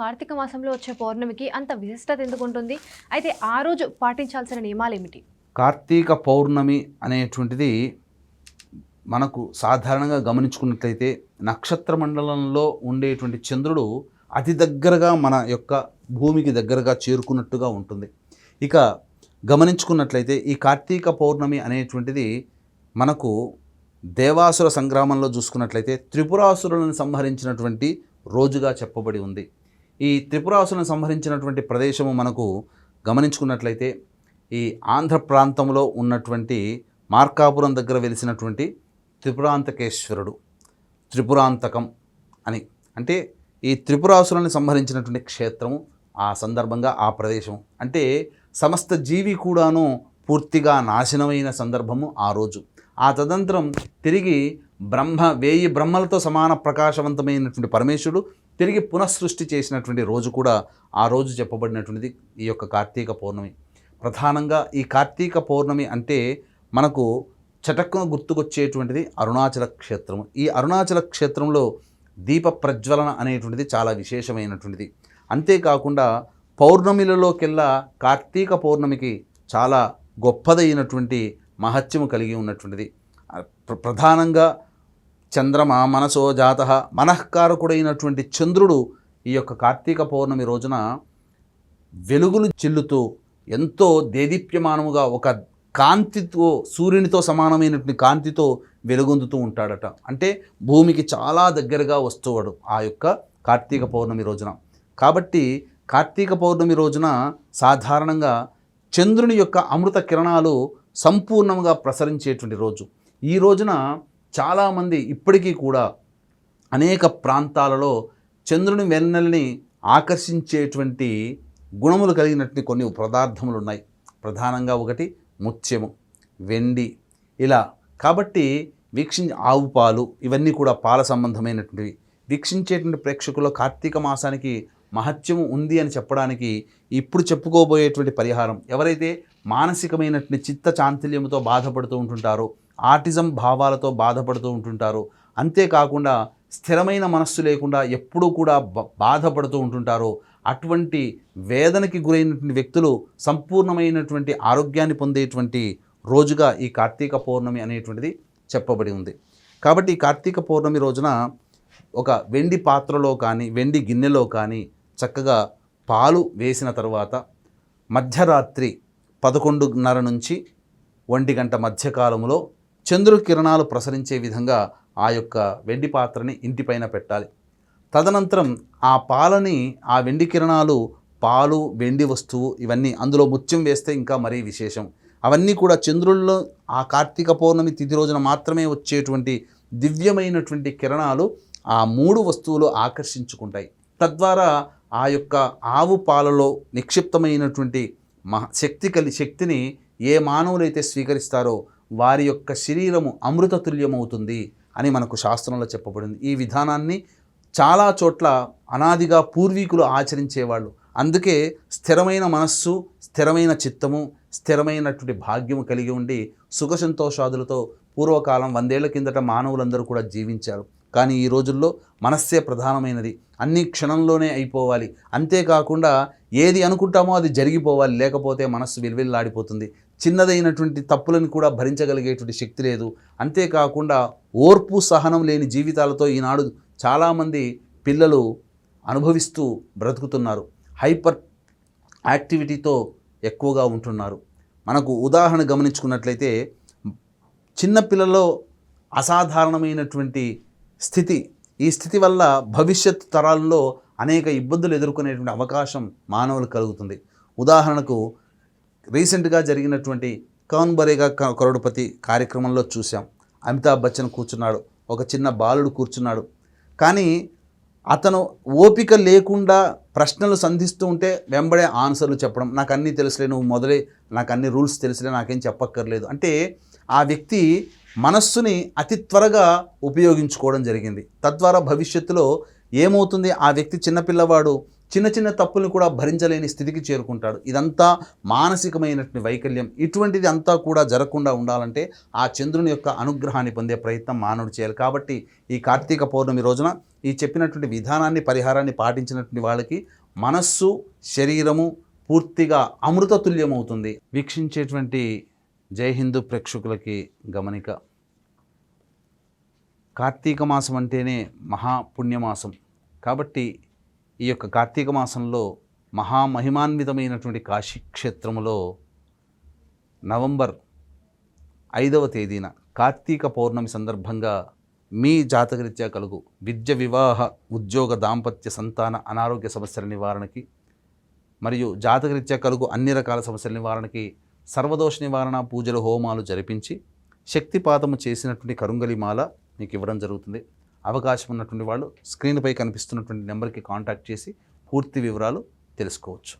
కార్తీక మాసంలో వచ్చే పౌర్ణమికి అంత విశిష్టత ఎందుకు ఉంటుంది అయితే ఆ రోజు పాటించాల్సిన నియమాలు ఏమిటి కార్తీక పౌర్ణమి అనేటువంటిది మనకు సాధారణంగా గమనించుకున్నట్లయితే నక్షత్ర మండలంలో ఉండేటువంటి చంద్రుడు అతి దగ్గరగా మన యొక్క భూమికి దగ్గరగా చేరుకున్నట్టుగా ఉంటుంది. ఇక గమనించుకున్నట్లయితే ఈ కార్తీక పౌర్ణమి అనేటువంటిది మనకు దేవాసుర సంగ్రామంలో చూసుకున్నట్లయితే త్రిపురాసురులను సంహరించినటువంటి రోజుగా చెప్పబడి ఉంది. ఈ త్రిపురాసులను సంహరించినటువంటి ప్రదేశము మనకు గమనించుకున్నట్లయితే ఈ ఆంధ్ర ప్రాంతంలో ఉన్నటువంటి మార్కాపురం దగ్గర వెలిసినటువంటి త్రిపురాంతకేశ్వరుడు త్రిపురాంతకం అని. అంటే ఈ త్రిపురాసులను సంహరించినటువంటి క్షేత్రము ఆ సందర్భంగా ఆ ప్రదేశం అంటే సమస్త జీవి కూడాను పూర్తిగా నాశనమైన సందర్భము ఆ రోజు. ఆ తదంతరం తిరిగి బ్రహ్మ వేయి బ్రహ్మలతో సమాన ప్రకాశవంతమైనటువంటి పరమేశ్వరుడు తిరిగి పునఃసృష్టి చేసినటువంటి రోజు కూడా ఆ రోజు చెప్పబడినటువంటిది ఈ యొక్క కార్తీక పౌర్ణమి. ప్రధానంగా ఈ కార్తీక పౌర్ణమి అంటే మనకు చటక్కున గుర్తుకొచ్చేటువంటిది అరుణాచల క్షేత్రము. ఈ అరుణాచల క్షేత్రంలో దీప ప్రజ్వలన అనేటువంటిది చాలా విశేషమైనటువంటిది. అంతేకాకుండా పౌర్ణమిలలోకెల్లా కార్తీక పౌర్ణమికి చాలా గొప్పదైనటువంటి మహత్యము కలిగి ఉన్నటువంటిది. ప్ర- ప్రధానంగా చంద్రమ మనసో జాత. మనఃకారకుడైనటువంటి చంద్రుడు ఈ యొక్క కార్తీక పౌర్ణమి రోజున వెలుగులు చిల్లుతూ ఎంతో దేదీప్యమానముగా ఒక కాంతితో సూర్యునితో సమానమైనటువంటి కాంతితో వెలుగొందుతూ ఉంటాడట. అంటే భూమికి చాలా దగ్గరగా వస్తువాడు ఆ యొక్క కార్తీక పౌర్ణమి రోజున. కాబట్టి కార్తీక పౌర్ణమి రోజున సాధారణంగా చంద్రుని యొక్క అమృత కిరణాలు సంపూర్ణంగా ప్రసరించేటువంటి రోజు. ఈ రోజున చాలామంది ఇప్పటికీ కూడా అనేక ప్రాంతాలలో చంద్రుని వెన్నెల్ని ఆకర్షించేటువంటి గుణములు కలిగినటువంటి కొన్ని పదార్థములు ఉన్నాయి. ప్రధానంగా ఒకటి ముత్యము వెండి ఇలా. కాబట్టి వీక్షించే ఆవు పాలు ఇవన్నీ కూడా పాల సంబంధమైనటువంటివి. వీక్షించేటువంటి ప్రేక్షకుల్లో కార్తీక మాసానికి మహత్యము ఉంది అని చెప్పడానికి ఇప్పుడు చెప్పుకోబోయేటువంటి పరిహారం ఎవరైతే మానసికమైనటువంటి చిత్త చాంతిల్యంతో బాధపడుతూ ఉంటుంటారో ఆటిజం భావాలతో బాధపడుతూ ఉంటుంటారు. అంతేకాకుండా స్థిరమైన మనస్సు లేకుండా ఎప్పుడూ కూడా బాధపడుతూ ఉంటుంటారో. అటువంటి వేదనకి గురైనటువంటి వ్యక్తులు సంపూర్ణమైనటువంటి ఆరోగ్యాన్ని పొందేటువంటి రోజుగా ఈ కార్తీక పౌర్ణమి అనేటువంటిది చెప్పబడి ఉంది. కాబట్టి ఈ కార్తీక పౌర్ణమి రోజున ఒక వెండి పాత్రలో కానీ వెండి గిన్నెలో కానీ చక్కగా పాలు వేసిన తర్వాత మధ్యరాత్రి పదకొండున్నర నుంచి ఒంటి గంట మధ్యకాలంలో చంద్రు కిరణాలు ప్రసరించే విధంగా ఆ యొక్క వెండి పాత్రని ఇంటిపైన పెట్టాలి. తదనంతరం ఆ పాలని ఆ వెండి కిరణాలు పాలు వెండి వస్తువు ఇవన్నీ అందులో ముత్యం వేస్తే ఇంకా మరీ విశేషం. అవన్నీ కూడా చంద్రుల్లో ఆ కార్తీక పౌర్ణమి తిథి రోజున మాత్రమే వచ్చేటువంటి దివ్యమైనటువంటి కిరణాలు ఆ మూడు వస్తువులు ఆకర్షించుకుంటాయి. తద్వారా ఆ యొక్క ఆవు పాలలో నిక్షిప్తమైనటువంటి మహ శక్తి కలి శక్తిని ఏ మానవులైతే స్వీకరిస్తారో వారి యొక్క శరీరము అమృతతుల్యమవుతుంది అని మనకు శాస్త్రంలో చెప్పబడింది. ఈ విధానాన్ని చాలా చోట్ల అనాదిగా పూర్వీకులు ఆచరించేవాళ్ళు. అందుకే స్థిరమైన మనస్సు స్థిరమైన చిత్తము స్థిరమైనటువంటి భాగ్యము కలిగి ఉండి సుఖ సంతోషాదులతో పూర్వకాలం వందేళ్ళ కిందట మానవులందరూ కూడా జీవించారు. కానీ ఈ రోజుల్లో మనస్సే ప్రధానమైనది. అన్ని క్షణంలోనే అయిపోవాలి. అంతేకాకుండా ఏది అనుకుంటామో అది జరిగిపోవాలి. లేకపోతే మనస్సు విలువిల్లాడిపోతుంది. చిన్నదైనటువంటి తప్పులను కూడా భరించగలిగేటువంటి శక్తి లేదు. అంతేకాకుండా ఓర్పు సహనం లేని జీవితాలతో ఈనాడు చాలామంది పిల్లలు అనుభవిస్తూ బ్రతుకుతున్నారు. హైపర్ యాక్టివిటీతో ఎక్కువగా ఉంటున్నారు. మనకు ఉదాహరణ గమనించుకున్నట్లయితే చిన్నపిల్లలో అసాధారణమైనటువంటి స్థితి. ఈ స్థితి వల్ల భవిష్యత్ తరాల్లో అనేక ఇబ్బందులు ఎదుర్కొనేటువంటి అవకాశం మానవులు కలుగుతుంది. ఉదాహరణకు రీసెంట్గా జరిగినటువంటి కౌన్ బరేగా క- కార్యక్రమంలో చూసాం అమితాబ్ బచ్చన్ కూర్చున్నాడు ఒక చిన్న బాలుడు కూర్చున్నాడు. కానీ అతను ఓపిక లేకుండా ప్రశ్నలు సంధిస్తూ ఉంటే వెంబడే ఆన్సర్లు చెప్పడం నాకు అన్నీ తెలుసులే నువ్వు మొదలే నాకు అన్ని రూల్స్ తెలుసులే నాకేం చెప్పక్కర్లేదు. అంటే ఆ వ్యక్తి మనస్సుని అతి త్వరగా ఉపయోగించుకోవడం జరిగింది. తద్వారా భవిష్యత్తులో ఏమవుతుంది? ఆ వ్యక్తి చిన్నపిల్లవాడు చిన్న చిన్న తప్పులను కూడా భరించలేని స్థితికి చేరుకుంటాడు. ఇదంతా మానసికమైనటువంటి వైకల్యం. ఇటువంటిది అంతా కూడా జరగకుండా ఉండాలంటే ఆ చంద్రుని యొక్క అనుగ్రహాన్ని పొందే ప్రయత్నం మానవుడు చేయాలి. కాబట్టి ఈ కార్తీక పౌర్ణమి రోజున ఈ చెప్పినటువంటి విధానాన్ని పరిహారాన్ని పాటించినటువంటి వాళ్ళకి మనస్సు శరీరము పూర్తిగా అమృతతుల్యమవుతుంది. వీక్షించేటువంటి జై హిందూ ప్రేక్షకులకి గమనిక. కార్తీక మాసం అంటేనే మహాపుణ్యమాసం. కాబట్టి ఈ యొక్క కార్తీక మాసంలో మహామహిమాన్వితమైనటువంటి కాశీ క్షేత్రములో నవంబర్ ఐదవ తేదీన కార్తీక పౌర్ణమి సందర్భంగా మీ జాతకరీత్యా కలుగు విద్య వివాహ ఉద్యోగ దాంపత్య సంతాన అనారోగ్య సమస్యల నివారణకి మరియు జాతకరీత్యా కలుగు అన్ని రకాల సమస్యల నివారణకి సర్వదోష నివారణ పూజలు హోమాలు జరిపించి శక్తిపాతము చేసినటువంటి కరుంగలిమాల మీకు ఇవ్వడం జరుగుతుంది. అవకాశం ఉన్నటువంటి వాళ్ళు స్క్రీన్పై కనిపిస్తున్నటువంటి నెంబర్కి కాంటాక్ట్ చేసి పూర్తి వివరాలు తెలుసుకోవచ్చు.